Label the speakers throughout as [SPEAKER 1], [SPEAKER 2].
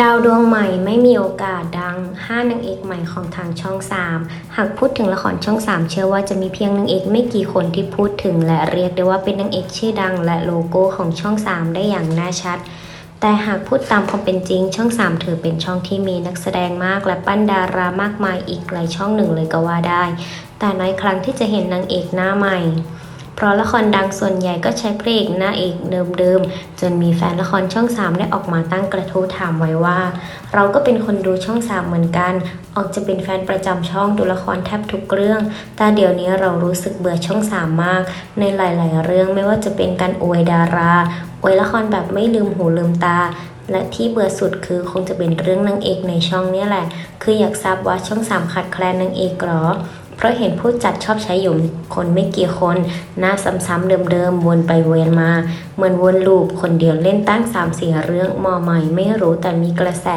[SPEAKER 1] ดาวดวงใหม่ไม่มีโอกาสดัง 5นางเอกใหม่ของทางช่อง 3 หากพูดถึงละครช่อง 3 เชื่อว่าจะมีเพียงนางเอกไม่กี่คนที่พูดถึงและเรียกได้ว่าเป็นนางเอกชื่อดังและโลโก้ของช่อง 3 ได้อย่างน่าชัด แต่หากพูดตามความเป็นจริง ช่อง 3 ถือเป็นช่องที่มีนักแสดงมากและปั้นดารามากมายอีกหลายช่องหนึ่งเลยก็ว่าได้ แต่น้อยครั้งที่จะเห็นนางเอกหน้าใหม่ เพราะละครดังส่วนใหญ่ก็ใช้พระเอกหน้าเอกเดิมๆ จนมีแฟนละครช่อง3ได้ออกมาตั้งกระทู้ถามไว้ว่า เราก็เป็นคนดูช่อง3เหมือนกัน ออกจะเป็นแฟนประจำช่องดูละครแทบทุกเรื่อง แต่เดี๋ยวนี้เรารู้สึกเบื่อช่อง3มาก ในหลาย ๆ เรื่องไม่ว่าจะเป็นการอวยดาราอวยละครแบบไม่ลืมหูลืมตาและที่เบื่อสุดคือคงจะเป็นเรื่องนางเอกในช่องเนี่ยแหละ คืออยากทราบว่าช่อง3ขาดแคลนนางเอกหรอ เพราะเห็นผู้จัดชอบใช้อยู่คนไม่กี่คน หน้าซ้ำๆเดิมๆ วนไปเวียนมา เหมือนวนลูปคนเดียวเล่นตั้ง3ามสี่เรื่องมอใหม่ไม่รู้แต่มีกระแส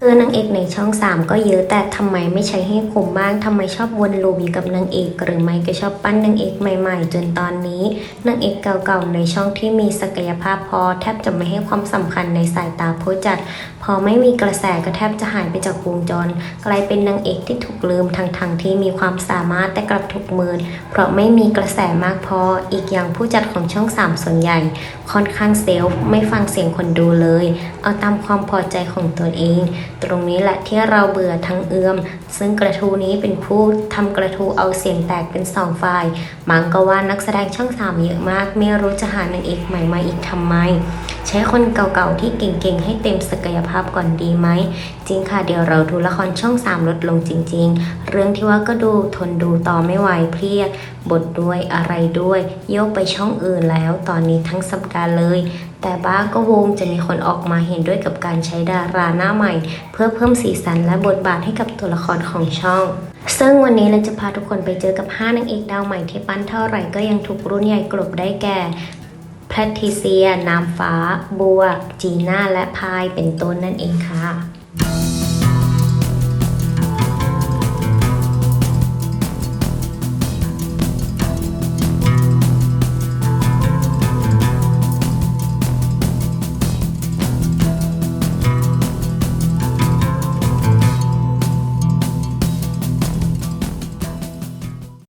[SPEAKER 1] เออนางเอกในช่อง3ก็เยอะแต่ทำไมไม่ใช้ให้คุ้มบ้างทำไมชอบวนลูปอยู่กับนางเอก หรือไม่ก็ชอบปั้นนางเอกใหม่ๆ จนตอนนี้นางเอกเก่าๆในช่องที่มีศักยภาพพอ แทบจะไม่ให้ความสำคัญในสายตาผู้จัด พอไม่มีกระแสก็แทบจะหายไปจากวงจร กลายเป็นนางเอกที่ถูกลืมทั้งทงๆที่มีความสามารถแต่กลับถูกเมิน เพราะไม่มีกระแสมากพออีกอย่างผู้จัดของช่อง3ส่วนใหญ่ ค่อนข้างเซลฟ์ไม่ฟังเสียงคนดูเลย เอาตามความพอใจของตัวเอง ตรงนี้แหละที่เราเบื่อทั้งเอื้อม ซึ่งกระทูนี้เป็นผู้ทำกระทูเอาเสียงแตกเป็นสองฝ่ายมังก็ว่านักแสดงช่อง3เยอะมาก ไม่รู้จะหานางเอกใหม่มาอีกทำไม ใช้คนเก่าๆที่เก่งๆ ให้เต็มศักยภาพก่อนดีไหม จริงค่ะเดี๋ยวเราดูละครช่อง 3 ลดลงจริง ๆ เรื่องที่ว่าก็ดูทนดูต่อไม่ไหวเพียบทด้วยอะไรด้วย โยกไปช่องอื่นแล้วตอนนี้ทั้งสัปดาห์เลย แต่บ้าก็วงจะมีคนออกมาเห็นด้วยกับการใช้ดาราหน้าใหม่ เพื่อเพิ่มสีสันและบทบาทให้กับตัวละครของช่องซึ่งวันนี้เราจะพาทุกคนไปเจอกับ 5นางเอกดาวใหม่ที่ปั้นเท่าไหร่ก็ยังถูกรุ่นใหญ่กลบได้แก่ แพทริเซีย น้ำฟ้า บัว จีน่า และพาย เป็นต้นนั่นเองค่ะ